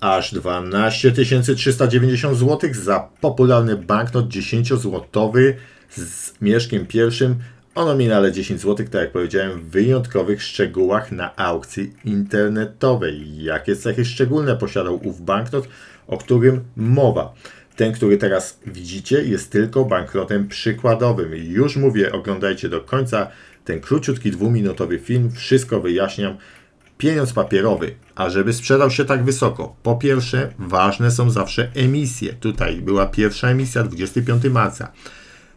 aż 12 390 zł za popularny banknot 10-złotowy z mieszkiem pierwszym o nominale 10 zł, tak jak powiedziałem, w wyjątkowych szczegółach na aukcji internetowej. Jakie cechy szczególne posiadał ów banknot, o którym mowa? Ten, który teraz widzicie, jest tylko banknotem przykładowym. Już mówię, oglądajcie do końca ten króciutki dwuminutowy film, wszystko wyjaśniam. Pieniądz papierowy, a żeby sprzedał się tak wysoko, po pierwsze, ważne są zawsze emisje. Tutaj była pierwsza emisja 25 marca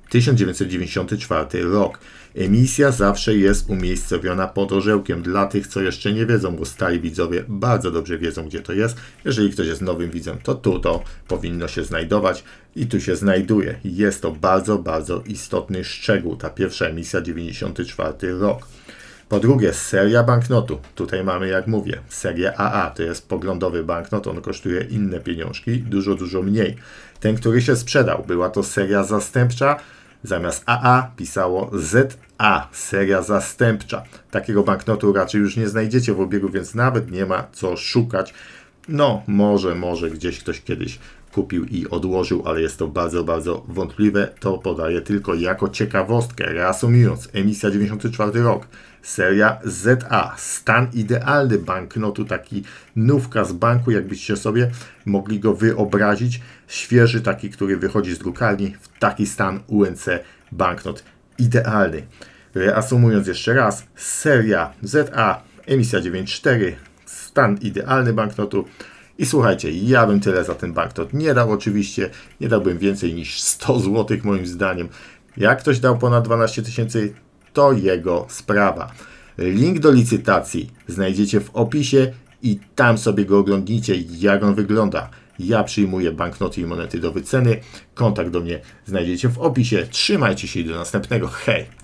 1994 rok. Emisja zawsze jest umiejscowiona pod orzełkiem. Dla tych, co jeszcze nie wiedzą, bo stali widzowie bardzo dobrze wiedzą, gdzie to jest. Jeżeli ktoś jest nowym widzem, to tu to powinno się znajdować i tu się znajduje. Jest to bardzo, bardzo istotny szczegół. Ta pierwsza emisja 94 rok. Po drugie, seria banknotu. Tutaj mamy, jak mówię, serię AA. To jest poglądowy banknot, on kosztuje inne pieniążki, dużo, dużo mniej. Ten, który się sprzedał, była to seria zastępcza. Zamiast AA pisało ZA, seria zastępcza. Takiego banknotu raczej już nie znajdziecie w obiegu, więc nawet nie ma co szukać. No, może, może gdzieś ktoś kiedyś kupił i odłożył, ale jest to bardzo, bardzo wątpliwe. To podaję tylko jako ciekawostkę. Reasumując, emisja 94 rok, seria ZA, stan idealny banknotu, taki nówka z banku, jakbyście sobie mogli go wyobrazić. Świeży taki, który wychodzi z drukarni, w taki stan UNC banknot idealny. Reasumując jeszcze raz, seria ZA, emisja 94, stan idealny banknotu. I słuchajcie, ja bym tyle za ten banknot nie dał oczywiście, nie dałbym więcej niż 100 zł moim zdaniem. Jak ktoś dał ponad 12 tysięcy, to jego sprawa. Link do licytacji znajdziecie w opisie i tam sobie go oglądnijcie, jak on wygląda. Ja przyjmuję banknoty i monety do wyceny. Kontakt do mnie znajdziecie w opisie. Trzymajcie się i do następnego. Hej!